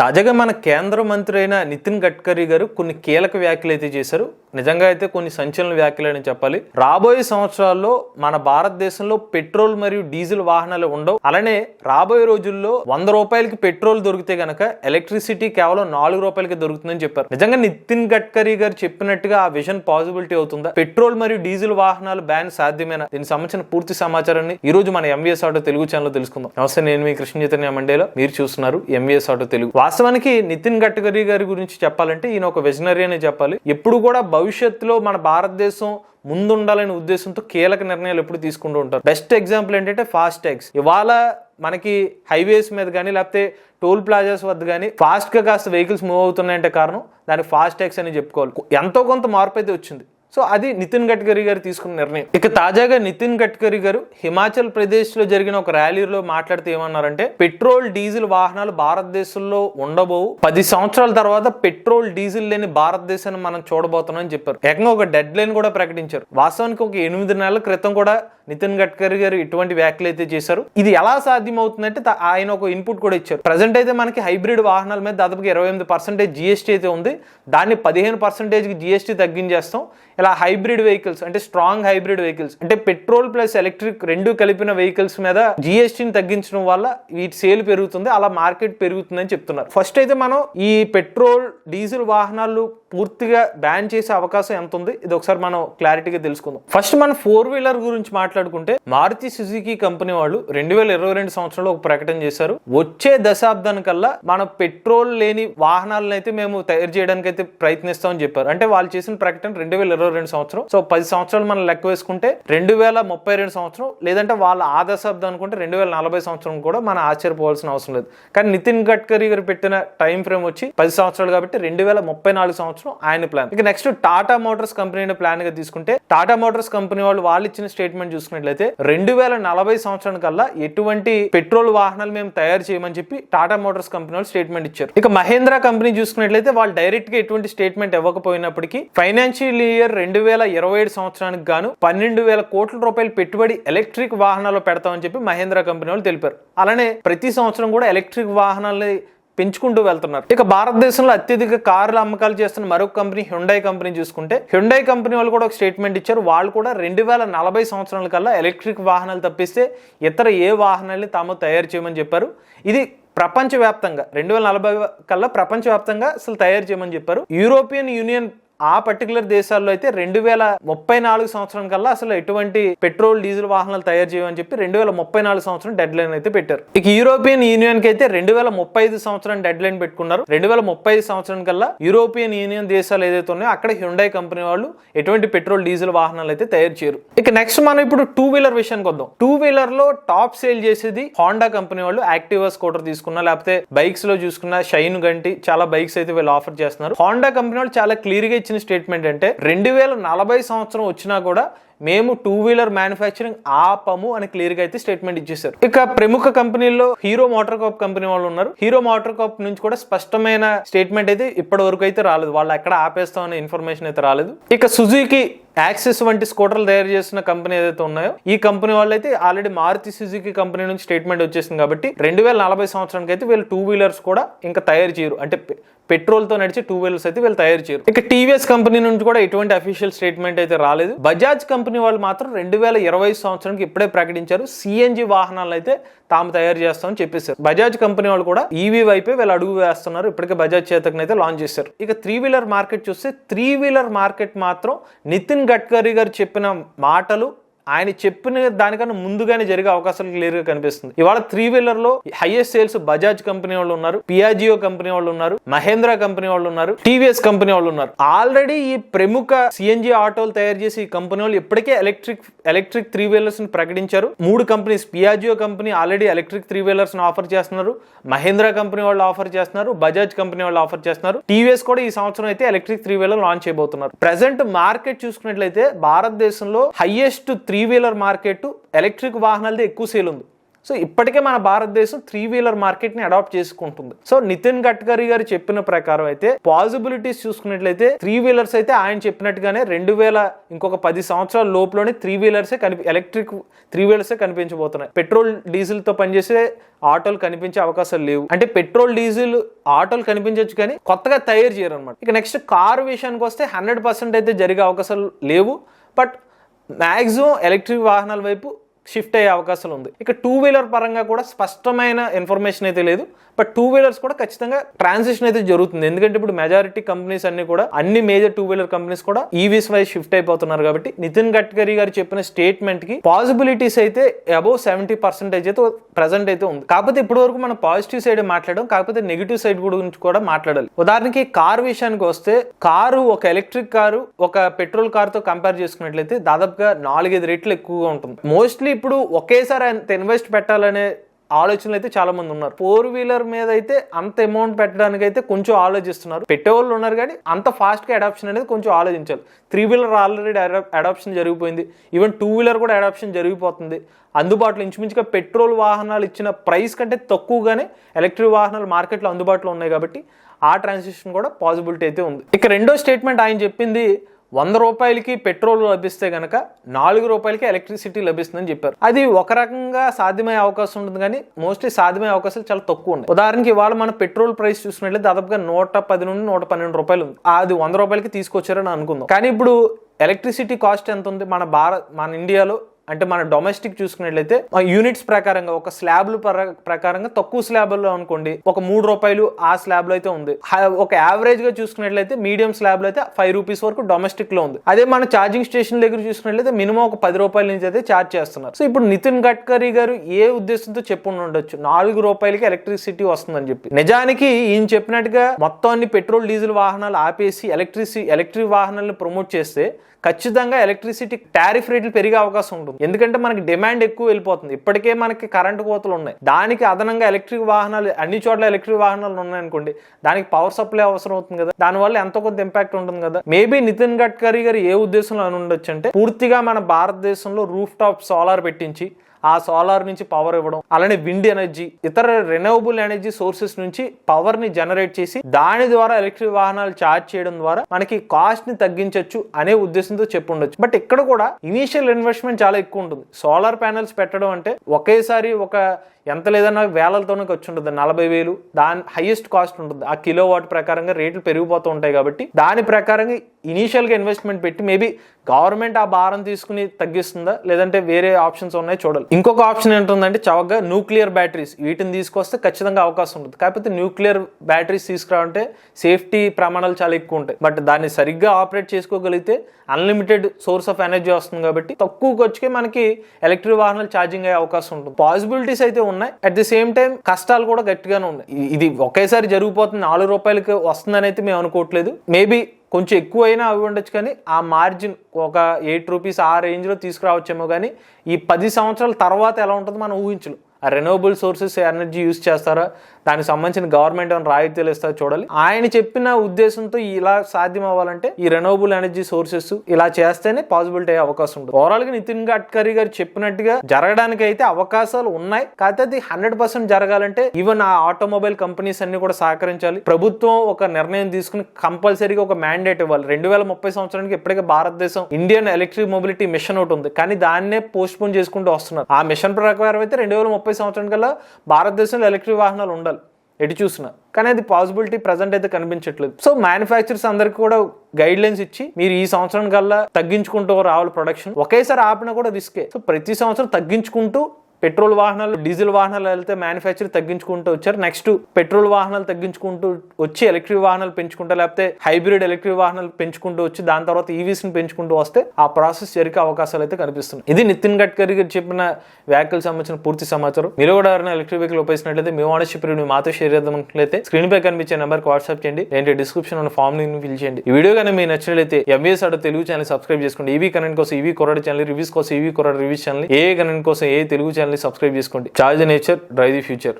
తాజాగా మన కేంద్ర మంత్రి అయిన నితిన్ గడ్కరీ గారు కొన్ని కీలక వ్యాఖ్యలు అయితే చేశారు. నిజంగా అయితే కొన్ని సంచలన వ్యాఖ్యలు అని చెప్పాలి. రాబోయే సంవత్సరాల్లో మన భారతదేశంలో పెట్రోల్ మరియు డీజిల్ వాహనాలు ఉండవు. అలానే రాబోయే రోజుల్లో వంద రూపాయలకి పెట్రోల్ దొరికితే గనక ఎలక్ట్రిసిటీ కేవలం నాలుగు రూపాయలకి దొరుకుతుందని చెప్పారు. నిజంగా నితిన్ గడ్కరీ గారు చెప్పినట్టుగా ఆ విజన్ పాసిబిలిటీ అవుతుందా? పెట్రోల్ మరియు డీజిల్ వాహనాలు బ్యాన్ సాధ్యమేనా? దీనికి సంబంధించిన పూర్తి సమాచారాన్ని ఈ రోజు మన ఎంవీఎస్ ఆటో తెలుగు ఛానల్ తెలుసుకుందాం. నమస్తే నేను మీ కృష్ణ చైతన్య మండేలో. మీరు చూస్తున్నారు ఎంవీఎస్ ఆటో తెలుగు. వాస్తవానికి నితిన్ గడ్కరీ గారి గురించి చెప్పాలంటే ఈయన ఒక విజనరీ అనే చెప్పాలి. ఎప్పుడు కూడా భవిష్యత్తులో మన భారతదేశం ముందుండాలనే ఉద్దేశంతో కీలక నిర్ణయాలు ఎప్పుడు తీసుకుంటూ ఉంటారు. బెస్ట్ ఎగ్జాంపుల్ ఏంటంటే ఫాస్ట్ ట్యాగ్స్ ఇవాళ మనకి హైవేస్ మీద కానీ లేకపోతే టోల్ ప్లాజాస్ వద్ద కానీ ఫాస్ట్గా కాస్త వెహికల్స్ మూవ్ అవుతున్నాయంటే కారణం దానికి ఫాస్ట్ ట్యాగ్స్ అని చెప్పుకోవాలి. ఎంతో కొంత మార్పు అయితే వచ్చింది. సో అది నితిన్ గడ్కరీ గారు తీసుకున్న నిర్ణయం. ఇక తాజాగా నితిన్ గడ్కరీ గారు హిమాచల్ ప్రదేశ్లో జరిగిన ఒక ర్యాలీలో మాట్లాడితే ఏమన్నారంటే పెట్రోల్ డీజిల్ వాహనాలు భారతదేశంలో ఉండబోవు. పది సంవత్సరాల తర్వాత పెట్రోల్ డీజిల్ లేని భారతదేశాన్ని మనం చూడబోతున్నాం అని చెప్పారు. ఏకంగా ఒక డెడ్ లైన్ కూడా ప్రకటించారు. వాస్తవానికి ఒక ఎనిమిది నెలల క్రితం కూడా నితిన్ గడ్కరీ గారు ఇటువంటి వ్యాఖ్యలు అయితే చేశారు. ఇది ఎలా సాధ్యం అవుతుందంటే ఆయన ఒక ఇన్పుట్ కూడా ఇచ్చారు. ప్రజెంట్ అయితే మనకి హైబ్రిడ్ వాహనాల మీద దాదాపుగా ఇరవై ఎనిమిది పర్సెంటేజ్ జిఎస్టీ అయితే ఉంది. దాన్ని పదిహేను పర్సెంటేజ్కి జిఎస్టీ తగ్గించేస్తాం. ఇలా హైబ్రిడ్ వెహికల్స్ అంటే స్ట్రాంగ్ హైబ్రిడ్ వెహికల్స్ అంటే పెట్రోల్ ప్లస్ ఎలక్ట్రిక్ రెండు కలిపిన వెహికల్స్ మీద జిఎస్టీని తగ్గించడం వల్ల వీటి సేల్ పెరుగుతుంది అలా మార్కెట్ పెరుగుతుందని చెప్తున్నారు. ఫస్ట్ అయితే మనం ఈ పెట్రోల్ డీజిల్ వాహనాలు పూర్తిగా బ్యాన్ చేసే అవకాశం ఎంత ఉంది? ఇది ఒకసారి మనం క్లారిటీగా తెలుసుకుందాం. ఫస్ట్ మనం ఫోర్ వీలర్ గురించి మాట్లాడుకుంటే మారుతి సుజుకి కంపెనీ వాళ్ళు రెండు వేల ఇరవై రెండు సంవత్సరంలో ఒక ప్రకటన చేశారు. వచ్చే దశాబ్దానికల్లా మన పెట్రోల్ లేని వాహనాలను అయితే మేము తయారు చేయడానికి అయితే ప్రయత్నిస్తామని చెప్పారు. అంటే వాళ్ళు చేసిన ప్రకటన రెండు వేల ఇరవై రెండు సంవత్సరం. సో పది సంవత్సరాలు మనం లెక్క వేసుకుంటే రెండు వేల ముప్పై రెండు సంవత్సరం లేదంటే వాళ్ళ ఆ అనుకుంటే రెండు వేల నలభై సంవత్సరం కూడా మనం ఆశ్చర్యపోవాల్సిన అవసరం లేదు. కానీ నితిన్ గడ్కరీ గారు పెట్టిన టైం ఫ్రేమ్ వచ్చి పది సంవత్సరాలు కాబట్టి రెండు వేల ముప్పై నాలుగు సంవత్సరం ఆయన ప్లాన్ ఇక నెక్స్ట్ టాటా మోటార్స్ కంపెనీ ప్లాన్గా తీసుకుంటే టాటా మోటార్స్ కంపెనీ వాళ్ళు వాళ్ళు ఇచ్చిన స్టేట్మెంట్ చూసుకున్నట్లయితే రెండు వేల నలభై సంవత్సరం కల్లా ఎటువంటి పెట్రోల్ వాహనాలు మేము తయారు చేయమని చెప్పి టాటా మోటార్స్ కంపెనీ వాళ్ళు స్టేట్మెంట్ ఇచ్చారు. ఇక మహేంద్ర కంపెనీ చూసుకున్నట్లయితే వాళ్ళు డైరెక్ట్గా ఎటువంటి స్టేట్మెంట్ ఇవ్వకపోయినప్పటికీ ఫైనాన్షియల్ ఇయర్ రెండు వేల ఇరవై ఏడు సంవత్సరానికి గాను పన్నెండు వేల కోట్ల రూపాయలు పెట్టుబడి ఎలక్ట్రిక్ వాహనాలు పెడతామని చెప్పి మహేంద్ర కంపెనీ వాళ్ళు తెలిపారు. అలానే ప్రతి సంవత్సరం కూడా ఎలక్ట్రిక్ వాహనాలని పెంచుకుంటూ వెళ్తున్నారు. ఇక భారతదేశంలో అత్యధిక కార్ల అమ్మకాలు చేస్తున్న మరొక కంపెనీ హ్యుండై కంపెనీ చూసుకుంటే హ్యుండై కంపెనీ వాళ్ళు కూడా ఒక స్టేట్మెంట్ ఇచ్చారు. వాళ్ళు కూడా రెండు వేల నలభై సంవత్సరాల కల్లా ఎలక్ట్రిక్ వాహనాలు తప్పిస్తే ఇతర ఏ వాహనాల్ని తాము తయారు చేయమని చెప్పారు. ఇది ప్రపంచవ్యాప్తంగా రెండు వేల నలభై కల్లా ప్రపంచవ్యాప్తంగా అసలు తయారు చేయమని చెప్పారు. యూరోపియన్ యూనియన్ ఆ పర్టికులర్ దేశాల్లో అయితే రెండు వేల ముప్పై నాలుగు సంవత్సరం కల్లా అసలు ఎటువంటి పెట్రోల్ డీజిల్ వాహనాలు తయారు చేయమని చెప్పి రెండు వేల ముప్పై నాలుగు సంవత్సరం డెడ్ లైన్ అయితే పెట్టారు. ఇక యూరోపియన్ యూనియన్కి అయితే రెండు వేల ముప్పై ఐదు సంవత్సరం డెడ్ లైన్ పెట్టుకున్నారు. రెండు వేల ముప్పై ఐదు సంవత్సరం కల్లా యూరోపియన్ యూనియన్ దేశాలు ఏదైతే ఉన్నాయో అక్కడ హ్యుండై కంపెనీ వాళ్ళు ఎటువంటి పెట్రోల్ డీజిల్ వాహనాలు అయితే తయారు చేయరు. ఇక నెక్స్ట్ మనం ఇప్పుడు టూ వీలర్ విషయానికి వద్దాం. టూ వీలర్లో టాప్ సేల్ చేసేది హోండా కంపెనీ వాళ్ళు యాక్టివా స్కూటర్ తీసుకున్నా లేకపోతే బైక్స్లో చూసుకున్న షైన్ గంటి చాలా బైక్స్ అయితే వీళ్ళు ఆఫర్ చేస్తున్నారు. హోండా కంపెనీ వాళ్ళు చాలా క్లియర్గా ఇచ్చిన స్టేట్మెంట్ అంటే రెండు వేల నలభై సంవత్సరం వచ్చినా కూడా మేము టూ వీలర్ మ్యానుఫ్యాక్చరింగ్ ఆపము అని క్లియర్గా అయితే స్టేట్మెంట్ ఇచ్చేసారు ఇక ప్రముఖ కంపెనీల్లో హీరో మోటార్ కాప్ కంపెనీ వాళ్ళు ఉన్నారు. హీరో మోటార్ కాప్ నుంచి కూడా స్పష్టమైన స్టేట్మెంట్ అయితే ఇప్పటి వరకు అయితే రాలేదు. వాళ్ళు ఎక్కడ ఆపేస్తాం అనే ఇన్ఫర్మేషన్ అయితే రాలేదు. ఇక సుజుకి యాక్సిస్ వంటి స్కూటర్లు తయారు చేస్తున్న కంపెనీ ఏదైతే ఉన్నాయో ఈ కంపెనీ వాళ్ళు అయితే ఆల్రెడీ మారుతి సుజుకి కంపెనీ నుంచి స్టేట్మెంట్ వచ్చేసింది కాబట్టి రెండు వేల నలభై సంవత్సరానికి అయితే వీళ్ళు టూ వీలర్స్ కూడా ఇంకా తయారు చేయరు. అంటే పెట్రోల్తో పెట్రోల్తో టూ వీలర్స్ అయితే వీళ్ళు తయారు చేయరు. ఇక టీవీఎస్ కంపెనీ నుంచి కూడా ఎటువంటి అఫీషియల్ స్టేట్మెంట్ అయితే రాలేదు. బజాజ్ కంపెనీ వాళ్ళు మాత్రం రెండు వేల ఇరవై సంవత్సరానికి ఇప్పుడే ప్రకటించారు. సిఎన్జి వాహనాలు అయితే తాము తయారు చేస్తామని చెప్పేశారు. బజాజ్ కంపెనీ వాళ్ళు కూడా ఈవీ వైపే వీళ్ళు అడుగు వేస్తున్నారు. ఇప్పటికే బజాజ్ చేతకనైతే లాంచ్ చేశారు. ఇక త్రీ వీలర్ మార్కెట్ చూస్తే త్రీ వీలర్ మార్కెట్ మాత్రం నితిన్ గడ్కరీ గారు చెప్పిన మాటలు ఆయన చెప్పిన దానికన్నా ముందుగానే జరిగే అవకాశాలు క్లియర్గా కనిపిస్తుంది. ఇవాళ త్రీ వీలర్లో హైయెస్ట్ సేల్స్ బజాజ్ కంపెనీ వాళ్ళు ఉన్నారు పియాజియో కంపెనీ వాళ్ళు ఉన్నారు మహేంద్ర కంపెనీ వాళ్ళు ఉన్నారు టీవీఎస్ కంపెనీ వాళ్ళు ఉన్నారు. ఆల్రెడీ ఈ ప్రముఖ సిఎన్జి ఆటోలు తయారు చేసి ఈ కంపెనీ వాళ్ళు ఇప్పటికే ఎలక్ట్రిక్ ఎలక్ట్రిక్ త్రీ వీలర్స్ని ప్రకటించారు. మూడు companies Piaggio company already electric three వీలర్స్ని offer చేస్తున్నారు మహేంద్ర కంపెనీ వాళ్ళు ఆఫర్ చేస్తున్నారు బజాజ్ కంపెనీ వాళ్ళు ఆఫర్ చేస్తున్నారు. టీవీఎస్ కూడా ఈ సంవత్సరం అయితే ఎలక్ట్రిక్ త్రీ వీలర్ లాంచ్ చేయబోతున్నారు. ప్రెసెంట్ మార్కెట్ చూసుకున్నట్లయితే భారతదేశంలో highest three wheeler market electric వాహనాలది ఎక్కువ సేల్ ఉంది. సో ఇప్పటికే మన భారతదేశం త్రీ వీలర్ మార్కెట్ని అడాప్ట్ చేసుకుంటుంది. సో నితిన్ గడ్కరీ గారు చెప్పిన ప్రకారం అయితే పాసిబిలిటీస్ చూసుకున్నట్లయితే త్రీ వీలర్స్ అయితే ఆయన చెప్పినట్టుగానే రెండు వేల ఇంకొక పది సంవత్సరాల లోపులోనే త్రీ వీలర్సే కనిపి ఎలక్ట్రిక్ త్రీ వీలర్సే కనిపించబోతున్నాయి. పెట్రోల్ డీజిల్తో పనిచేసే ఆటోలు కనిపించే అవకాశాలు లేవు. అంటే పెట్రోల్ డీజిల్ ఆటోలు కనిపించవచ్చు కానీ కొత్తగా తయారు చేయరు అనమాట ఇక నెక్స్ట్ కారు విషయానికి వస్తే హండ్రెడ్ పర్సెంట్ అయితే జరిగే అవకాశాలు లేవు. బట్ మ్యాక్సిమం ఎలక్ట్రిక్ వాహనాల వైపు షిఫ్ట్ అయ్యే అవకాశాలు ఉంది. ఇక టూ వీలర్ పరంగా కూడా స్పష్టమైన ఇన్ఫర్మేషన్ అయితే లేదు. బట్ టూ వీలర్స్ కూడా ఖచ్చితంగా ట్రాన్సిషన్ అయితే జరుగుతుంది. ఎందుకంటే ఇప్పుడు మెజారిటీ కంపెనీస్ అన్ని కూడా అన్ని మేజర్ టూ వీలర్ కంపెనీస్ కూడా ఈవీస్ వైజ్ షిఫ్ట్ అయిపోతున్నారు కాబట్టి నితిన్ గడ్కరీ గారు చెప్పిన స్టేట్మెంట్కి పాసిబిలిటీస్ అయితే అబౌవ్ సెవెంటీ పర్సెంటేజ్ అయితే ప్రజెంట్ అయితే ఉంది. కాకపోతే ఇప్పటి వరకు మనం పాజిటివ్ సైడ్ మాట్లాడడం కాకపోతే నెగిటివ్ సైడ్ గురించి కూడా మాట్లాడాలి. ఉదాహరణకి కార్ విషయానికి వస్తే కారు ఒక ఎలక్ట్రిక్ కారు ఒక పెట్రోల్ కార్తో కంపేర్ చేసుకున్నట్లయితే దాదాపుగా నాలుగైదు రెట్లు ఎక్కువగా ఉంటుంది. మోస్ట్లీ ఇప్పుడు ఒకేసారి అంత ఇన్వెస్ట్ పెట్టాలనే ఆలోచనలు అయితే చాలా మంది ఉన్నారు. ఫోర్ వీలర్ మీద అయితే అంత అమౌంట్ పెట్టడానికి అయితే కొంచెం ఆలోచిస్తున్నారు. పెట్టేవాళ్ళు ఉన్నారు కానీ అంత ఫాస్ట్గా అడాప్షన్ అనేది కొంచెం ఆలోచించాలి. త్రీ వీలర్ ఆల్రెడీ అడాప్షన్ జరిగిపోయింది. ఈవెన్ టూ వీలర్ కూడా అడాప్షన్ జరిగిపోతుంది. అందుబాటులో ఇంచుమించుగా పెట్రోల్ వాహనాలు ఇచ్చిన ప్రైస్ కంటే తక్కువగానే ఎలక్ట్రిక్ వాహనాలు మార్కెట్లో అందుబాటులో ఉన్నాయి కాబట్టి ఆ ట్రాన్సిషన్ కూడా పాసిబిలిటీ అయితే ఉంది. ఇక రెండో స్టేట్మెంట్ ఆయన చెప్పింది వంద రూపాయలకి పెట్రోల్ లభిస్తే గనక నాలుగు రూపాయలకి ఎలక్ట్రిసిటీ లభిస్తుందని చెప్పారు. అది ఒక రకంగా సాధ్యమయ్యే అవకాశం ఉంటుంది కానీ మోస్ట్లీ సాధ్యమయ్యే అవకాశాలు చాలా తక్కువ ఉన్నాయి. ఉదాహరణకి ఇవాళ మన పెట్రోల్ ప్రైస్ చూసినట్లయితే దాదాపుగా నూట పది నుండి నూట పన్నెండు రూపాయలు ఉంది. అది వంద రూపాయలకి తీసుకొచ్చారని అనుకుందాం. కానీ ఇప్పుడు ఎలక్ట్రిసిటీ కాస్ట్ ఎంత ఉంది? మన భారత్ మన ఇండియాలో అంటే మన డొమెస్టిక్ చూసుకున్నట్లయితే యూనిట్స్ ప్రకారంగా ఒక స్లాబ్లు ప్రకారంగా తక్కువ స్లాబ్లో అనుకోండి ఒక మూడు రూపాయలు ఆ స్లాబ్లో అయితే ఉంది. ఒక యావరేజ్గా చూసుకున్నట్లయితే మీడియం స్లాబ్లో అయితే ఫైవ్ రూపీస్ వరకు డొమెస్టిక్లో ఉంది. అదే మన ఛార్జింగ్ స్టేషన్ దగ్గర చూసుకున్నట్లయితే మినిమం ఒక పది రూపాయల నుంచి అయితే ఛార్జ్ చేస్తున్నారు. సో ఇప్పుడు నితిన్ గడ్కరీ గారు ఏ ఉద్దేశంతో చెప్పుండి ఉండొచ్చు? నాలుగు రూపాయలకి ఎలక్ట్రిసిటీ వస్తుందని చెప్పి. నిజానికి ఈయన చెప్పినట్టుగా మొత్తాన్ని పెట్రోల్ డీజిల్ వాహనాలు ఆపేసి ఎలక్ట్రిసి ఎలక్ట్రిక్ వాహనాలను ప్రమోట్ చేస్తే ఖచ్చితంగా ఎలక్ట్రిసిటీ టారిఫ్ రేట్లు పెరిగే అవకాశం ఉంటుంది. ఎందుకంటే మనకి డిమాండ్ ఎక్కువ వెళ్ళిపోతుంది. ఇప్పటికే మనకి కరెంటు కోతలు ఉన్నాయి. దానికి అదనంగా ఎలక్ట్రిక్ వాహనాలు అన్ని చోట్ల ఎలక్ట్రిక్ వాహనాలు ఉన్నాయనుకోండి దానికి పవర్ సప్లై అవసరం అవుతుంది కదా. దానివల్ల ఎంతో కొంత ఇంపాక్ట్ ఉంటుంది కదా. మేబీ నితిన్ గడ్కరీ గారు ఏ ఉద్దేశంలో అని ఉండొచ్చు అంటే పూర్తిగా మన భారతదేశంలో రూఫ్ టాప్ సోలార్ పెట్టించి ఆ సోలార్ నుంచి పవర్ ఇవ్వడం అలానే విండ్ ఎనర్జీ ఇతర రెన్యూవబుల్ ఎనర్జీ సోర్సెస్ నుంచి పవర్ని జనరేట్ చేసి దాని ద్వారా ఎలక్ట్రిక్ వాహనాలు ఛార్జ్ చేయడం ద్వారా మనకి కాస్ట్ని తగ్గించవచ్చు అనే ఉద్దేశంతో చెప్పుండొచ్చు. బట్ ఇక్కడ కూడా ఇనీషియల్ ఇన్వెస్ట్మెంట్ చాలా ఎక్కువ ఉంటుంది. సోలార్ ప్యానెల్స్ పెట్టడం అంటే ఒకేసారి ఒక ఎంత లేదన్నా వేలతోనే ఖర్చు ఉంటుంది. నలభై వేలు దాని హైయెస్ట్ కాస్ట్ ఉంటుంది. ఆ కిలో వాట్ ప్రకారంగా రేట్లు పెరిగిపోతూ ఉంటాయి కాబట్టి దాని ప్రకారంగా ఇనీషియల్గా ఇన్వెస్ట్మెంట్ పెట్టి మేబీ గవర్నమెంట్ ఆ భారం తీసుకుని తగ్గిస్తుందా లేదంటే వేరే ఆప్షన్స్ ఉన్నాయి చూడాలి. ఇంకొక ఆప్షన్ ఏంటుందంటే చవకగా న్యూక్లియర్ బ్యాటరీస్ వీటిని తీసుకొస్తే ఖచ్చితంగా అవకాశం ఉంటుంది. కాకపోతే న్యూక్లియర్ బ్యాటరీస్ తీసుకురావంటే సేఫ్టీ ప్రమాణాలు చాలా ఎక్కువ ఉంటాయి. బట్ దాన్ని సరిగ్గా ఆపరేట్ చేసుకోగలిగితే అన్లిమిటెడ్ సోర్స్ ఆఫ్ ఎనర్జీ వస్తుంది కాబట్టి తక్కువ ఖర్చుకే మనకి ఎలక్ట్రిక్ వాహనాలు ఛార్జింగ్ అయ్యే అవకాశం ఉంటుంది. పాసిబిలిటీస్ అయితే ఉన్నాయి. అట్ ది సేమ్ టైం కష్టాలు కూడా గట్టిగానే ఉన్నాయి. ఇది ఒకేసారి జరిగిపోతుంది. నాలుగు రూపాయలకి వస్తుందని అయితే మేము అనుకోవట్లేదు. మేబీ కొంచెం ఎక్కువ అయినా అవి ఉండొచ్చు కానీ ఆ మార్జిన్ ఒక ఎయిట్ రూపీస్ ఆ రేంజ్లో తీసుకురావచ్చేమో కానీ ఈ పది సంవత్సరాల తర్వాత ఎలా ఉంటుందో మనం ఊహించలేం. ఆ రెన్యూవబుల్ సోర్సెస్ ఎనర్జీ యూస్ చేస్తారా? దానికి సంబంధించిన గవర్నమెంట్ ఏమైనా రాయితీలు ఇస్తారో చూడాలి. ఆయన చెప్పిన ఉద్దేశంతో ఇలా సాధ్యం అవ్వాలంటే ఈ రెనోబుల్ ఎనర్జీ సోర్సెస్ ఇలా చేస్తేనే పాసిబిలిటీ అయ్యే అవకాశం ఉంటుంది. ఓవరాల్గా నితిన్ గడ్కరీ గారు చెప్పినట్టుగా జరగడానికి అయితే అవకాశాలు ఉన్నాయి. కాకపోతే అది హండ్రెడ్ పర్సెంట్ జరగాలంటే ఈవెన్ ఆ ఆటోమొబైల్ కంపెనీస్ అన్ని కూడా సహకరించాలి. ప్రభుత్వం ఒక నిర్ణయం తీసుకుని కంపల్సరీగా ఒక మ్యాండేట్ ఇవ్వాలి. రెండు వేల ముప్పై సంవత్సరానికి ఇప్పటికే భారతదేశం ఇండియన్ ఎలక్ట్రిక్ మొబిలిటీ మిషన్ ఒకటి ఉంది. కానీ దాన్నే పోస్ట్ పోన్ చేసుకుంటూ వస్తున్నారు. ఆ మిషన్ ప్రకారం అయితే రెండు వేల ముప్పై సంవత్సరానికి కల్లా భారతదేశంలో ఎలక్ట్రిక్ వాహనాలు ఉండాలి. ఎటు చూసినా. కానీ అది పాసిబిలిటీ ప్రజెంట్ అయితే కనిపించట్లేదు. సో మ్యానుఫ్యాక్చరర్స్ అందరికి కూడా గైడ్ లైన్స్ ఇచ్చి మీరు ఈ సంవత్సరం కల్లా తగ్గించుకుంటూ రావాలి ప్రొడక్షన్. ఒకేసారి ఆపినా కూడా రిస్కే. సో ప్రతి సంవత్సరం తగ్గించుకుంటూ పెట్రోల్ వాహనాలు డీజిల్ వాహనాలు వెళ్తే మ్యానుఫ్యాక్చర్ తగ్గించుకుంటూ వచ్చారు. నెక్స్ట్ పెట్రోల్ వాహనాలు తగ్గించుకుంటూ వచ్చి ఎలక్ట్రిక్ వాహనాలు పెంచుకుంటా లేకపోతే హైబ్రిడ్ ఎలక్ట్రిక్ వాహనాలు పెంచుకుంటూ వచ్చి దాని తర్వాత ఈవీస్ని పెంచుకుంటూ వస్తే ఆ ప్రాసెస్ జరిగే అవకాశాలు అయితే కనిపిస్తున్నాయి. ఇది నితిన్ గడ్కరీ గారు చెప్పిన వెహికల్ సంబంధించిన పూర్తి సమాచారం. మీరు కూడా ఎవరైనా ఎలక్ట్రిక్ వెహికల్ ఉపయోగించినట్లయితే మీ ఓనర్షిప్ మీ మాతో షేర్ చేద్దామన్నట్లయితే స్క్రీన్ పై కనిపించే నెంబర్కి వాట్సాప్ చేయండి. లేదంటే డిస్క్రిప్షన్ ఉన్న ఫామ్ని ఫిల్ చేయండి. ఈ వీడియో కానీ మీరు నచ్చినట్లయితే ఎంబీఎస్ ఆడో తెలుగు ఛానల్ సబ్స్క్రైబ్ చేసుకోండి. ఈవీ కరెంట్ కోసం ఈవీ కొరడ ఛానల్ రివ్యూస్ కోసం ఈవీ కొరడ రివ్యూస్ ఛానల్ ఏ కరెంట్ కోసం ఏ తెలుగు ఛానల్ సబ్స్క్రైబ్ చేసుకోండి. Charge the nature drive the future